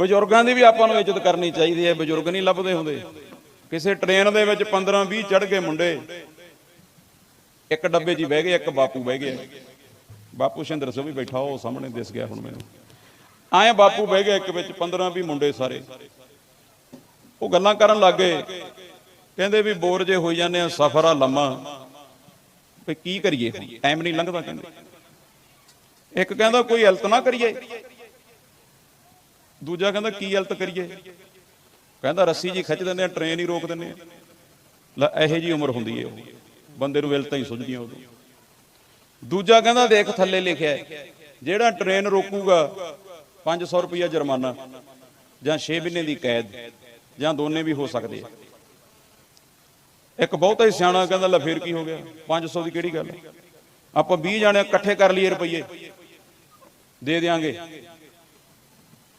ਬਜ਼ੁਰਗਾਂ ਦੀ ਵੀ ਆਪਾਂ ਨੂੰ ਇੱਜ਼ਤ ਕਰਨੀ ਚਾਹੀਦੀ ਹੈ, ਬਜ਼ੁਰਗ ਨਹੀਂ ਲੱਭਦੇ ਹੁੰਦੇ। ਕਿਸੇ ਟ੍ਰੇਨ ਦੇ ਵਿੱਚ 15 20 ਚੜ ਗਏ ਮੁੰਡੇ। ਇੱਕ ਡੱਬੇ 'ਚ ਹੀ ਬਹਿ ਗਏ, ਇੱਕ ਬਾਪੂ ਬਹਿ ਗਿਆ। ਬਾਪੂ ਸ਼ਿੰਦਰ ਸਿੰਘ ਵੀ ਬੈਠਾ, ਉਹ ਸਾਹਮਣੇ ਦਿਸ ਗਿਆ ਹੁਣ ਮੈਨੂੰ। ਆਏ ਬਾਪੂ ਬਹਿ ਗਿਆ ਇੱਕ ਵਿੱਚ 15 20 ਮੁੰਡੇ ਸਾਰੇ। ਉਹ ਗੱਲਾਂ ਕਰਨ ਲੱਗ ਗਏ। ਕਹਿੰਦੇ ਵੀ ਬੋਰ ਜੇ ਹੋਈ ਜਾਂਦੇ ਆ, ਸਫ਼ਰ ਆ ਲੰਮਾ। ਵੀ ਕੀ ਕਰੀਏ ਟਾਈਮ ਨਹੀਂ ਲੰਘਦਾ ਕਹਿੰਦੇ। ਇੱਕ ਕਹਿੰਦਾ, ਕੋਈ ਹਲਤ ਨਾ ਕਰੀਏ। ਦੂਜਾ ਕਹਿੰਦਾ, ਕੀ ਹਲਤ ਕਰੀਏ? ਕਹਿੰਦਾ, ਰੱਸੀ ਜੀ ਖਿੱਚ ਦਿੰਦੇ ਆ, ਟ੍ਰੇਨ ਹੀ ਰੋਕ ਦਿੰਦੇ ਆ। ਲੈ, ਇਹੋ ਜੀ ਉਮਰ ਹੁੰਦੀ ਏ ਉਹ। ਬੰਦੇ ਨੂੰ ਵਿਲਤਾਂ ਹੀ ਸੁਝਦੀਆਂ ਉਦੋਂ। ਦੂਜਾ ਕਹਿੰਦਾ ਦੇਖ ਥੱਲੇ ਲਿਖਿਆ ਜਿਹੜਾ ਟ੍ਰੇਨ ਰੋਕੂਗਾ 500 ਰੁਪਇਆ ਜੁਰਮਾਨਾ ਜਾਂ 6 ਮਹੀਨੇ ਦੀ ਕੈਦ, ਜਾਂ ਦੋਨੇ ਵੀ ਹੋ ਸਕਦੇ ਆ। ਇੱਕ ਬਹੁਤਾ ਹੀ ਸਿਆਣਾ ਕਹਿੰਦਾ, ਲੈ, ਫੇਰ ਕੀ ਹੋ ਗਿਆ? 500 ਦੀ ਕਿਹੜੀ ਗੱਲ ਆਪਾਂ 20 ਜਾਣੇ ਇਕੱਠੇ ਕਰ ਲਈਏ ਰੁਪਈਏ। ਦੇ ਦਿਆਂਗੇ।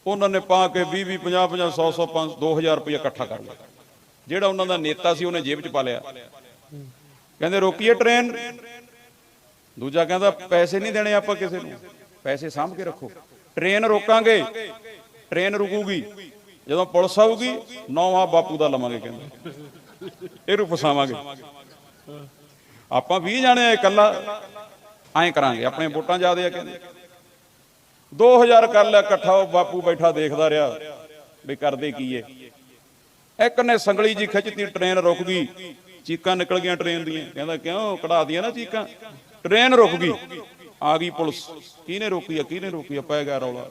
ਉਹਨਾਂ ਨੇ ਪਾ ਕੇ 20 20 50 50 100 100 500 2000 ਰੁਪਏ ਇਕੱਠਾ ਕਰ ਲਿਆ। ਜਿਹੜਾ ਉਹਨਾਂ ਦਾ ਨੇਤਾ ਸੀ, ਉਹਨੇ ਜੇਬ 'ਚ ਪਾ ਲਿਆ। ਕਹਿੰਦੇ, ਰੋਕੀਏ ਟ੍ਰੇਨ। ਦੂਜਾ ਕਹਿੰਦਾ, ਪੈਸੇ ਨਹੀਂ ਦੇਣੇ ਆਪਾਂ ਕਿਸੇ ਨੂੰ। ਪੈਸੇ ਸਾਂਭ ਕੇ ਰੱਖੋ। ਟ੍ਰੇਨ ਰੋਕਾਂਗੇ। ਟ੍ਰੇਨ ਰੁਕੂਗੀ। ਜਦੋਂ ਪੁਲਿਸ ਆਊਗੀ, ਨੌਵਾਂ ਬਾਪੂ ਦਾ ਲਵਾਂਗੇ ਕਹਿੰਦੇ। ਇਹਨੂੰ ਫਸਾਵਾਂਗੇ ਆਪਾਂ 20 ਜਾਣੇ ਆ ਇਕੱਲਾ। ਐਂ ਕਰਾਂਗੇ। ਆਪਣੇ ਵੋਟਾਂ ਜ਼ਿਆਦੇ ਆ ਕਹਿੰਦੇ। 2000 ਕਰ ਲਿਆ, ਇਕੱਠਾ ਉਹ ਬਾਪੂ ਬੈਠਾ ਦੇਖਦਾ ਰਿਹਾ ਵੀ ਕਰਦੇ ਕੀ ਏ। ਇੱਕ ਨੇ ਸੰਗਲੀ ਜੀ ਖਿੱਚਤੀ, ਟ੍ਰੇਨ ਰੁਕ ਗਈ। ਚੀਕਾਂ ਨਿਕਲ ਗਈਆਂ ਟ੍ਰੇਨ ਦੀਆਂ। ਕਹਿੰਦਾ, ਕਿਉਂ ਕਢਾ ਦੀਆਂ ਨਾ ਚੀਕਾਂ? ਟ੍ਰੇਨ ਰੁਕ ਗਈ। ਆ ਗਈ ਪੁਲਿਸ। ਕਿਹਨੇ ਰੋਕੀ ਆ, ਕਿਹਨੇ ਰੋਕੀ ਆ? ਪੈ ਗਿਆ ਰੌਲਾ।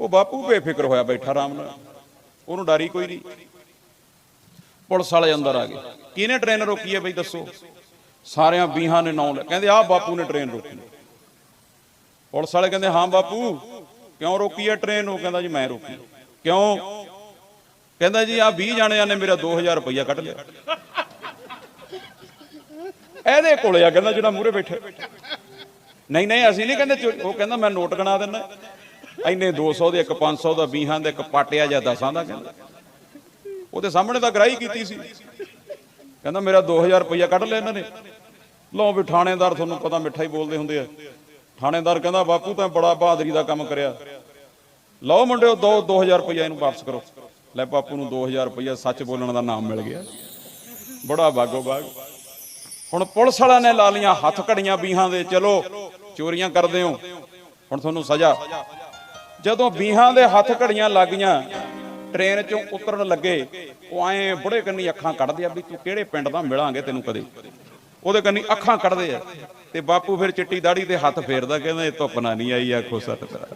ਉਹ ਬਾਪੂ ਬੇਫਿਕਰ ਹੋਇਆ ਬੈਠਾ ਆਰਾਮ ਨਾਲ। ਉਹਨੂੰ ਡਰੀ ਕੋਈ ਨਹੀਂ। ਪੁਲਿਸ ਵਾਲੇ ਅੰਦਰ ਆ ਗਏ। ਕਿਹਨੇ ਟ੍ਰੇਨ ਰੋਕੀ ਹੈ ਬਈ ਦੱਸੋ? ਸਾਰਿਆਂ ਬੀਹਾਂ ਨੇ ਨਾਂ ਲੈ ਕਹਿੰਦੇ, ਆਹ ਬਾਪੂ ਨੇ ਟ੍ਰੇਨ ਰੋਕੀ। ਪੁਲਿਸ ਵਾਲੇ ਕਹਿੰਦੇ, ਹਾਂ ਬਾਪੂ, ਕਿਉਂ ਰੋਕੀ ਹੈ ਟ੍ਰੇਨ ਉਹ ਕਹਿੰਦਾ ਜੀ, ਮੈਂ ਰੋਕੀ। ਕਿਉਂ? ਕਹਿੰਦਾ ਜੀ ਆ 20 ਜਾਣਿਆਂ ਨੇ ਮੇਰਾ 2000 ਰੁਪਇਆ ਕੱਢ ਲਿਆ। ਇਹਦੇ ਕੋਲ ਆ, ਕਹਿੰਦਾ ਜਿਹੜਾ ਮੂਹਰੇ ਬੈਠਾ। ਨਹੀਂ ਨਹੀਂ, ਅਸੀਂ ਨਹੀਂ ਕਹਿੰਦੇ ਉਹ ਕਹਿੰਦਾ, ਮੈਂ ਨੋਟ ਗਣਾ ਦਿੰਦਾ ਇੰਨੇ 200 ਦੇ, ਇੱਕ 500 ਦਾ 20 ਦਾ, ਇੱਕ ਪਾਟਿਆ ਜਾਂ 10 ਦਾ ਕਹਿੰਦਾ। ਉਹਦੇ ਸਾਹਮਣੇ ਤਾਂ ਗ੍ਰਾਹੀ ਕੀਤੀ ਸੀ। ਕਹਿੰਦਾ, ਮੇਰਾ 2000 ਰੁਪਇਆ ਕੱਢ ਲਿਆ ਇਹਨਾਂ ਨੇ। ਲਓ ਵੀ ਥਾਣੇਦਾਰ ਤੁਹਾਨੂੰ ਪਤਾ ਮਿੱਠਾ ਹੀ ਬੋਲਦੇ ਹੁੰਦੇ ਆ। ਥਾਣੇਦਾਰ ਕਹਿੰਦਾ, ਬਾਪੂ, ਤਾਂ ਬੜਾ ਬਹਾਦਰੀ ਦਾ ਕੰਮ ਕਰਿਆ। ਲਓ ਮੁੰਡਿਓ, ਦੋ 2000 ਰੁਪਇਆ ਇਹਨੂੰ ਵਾਪਸ ਕਰੋ। ਲੈ ਬਾਪੂ ਨੂੰ 2000 ਰੁਪਇਆ ਸੱਚ ਬੋਲਣ ਦਾ ਨਾਮ ਮਿਲ ਗਿਆ। ਬੜਾ ਬਾਗੋ ਬਾਗ। ਹੁਣ ਪੁਲਿਸ ਵਾਲਿਆਂ ਨੇ ਲਾ ਲੀਆਂ ਹੱਥ ਘੜੀਆਂ ਬੀਹਾਂ ਦੇ, ਚਲੋ, ਚੋਰੀਆਂ ਕਰਦੇ ਹੋ। ਹੁਣ ਤੁਹਾਨੂੰ ਸਜ਼ਾ। ਜਦੋਂ ਬੀਹਾਂ ਦੇ ਹੱਥ ਘੜੀਆਂ ਲੱਗ ਗਈਆਂ, ਟ੍ਰੇਨ ਚੋਂ ਉਤਰਨ ਲੱਗੇ, ਉਹ ਐਂ ਬੁੜੇ ਕੰਨੀ ਅੱਖਾਂ ਕੱਢਦੇ ਆ ਵੀ ਤੂੰ ਕਿਹੜੇ ਪਿੰਡ ਦਾ ਮਿਲਾਂਗੇ ਤੈਨੂੰ ਕਦੇ? ਉਹਦੇ ਕੰਨੀ ਅੱਖਾਂ ਕੱਢਦੇ ਆ। ਤੇ ਬਾਪੂ ਫਿਰ ਚਿੱਟੀ ਦਾੜੀ ਤੇ ਹੱਥ ਫੇਰਦਾ ਕਹਿੰਦਾ, ਇਹ ਧੁੱਪ ਨਾ ਨਹੀਂ ਆਈ, ਆਖੋ ਸੱਤ ਤੇਰਾ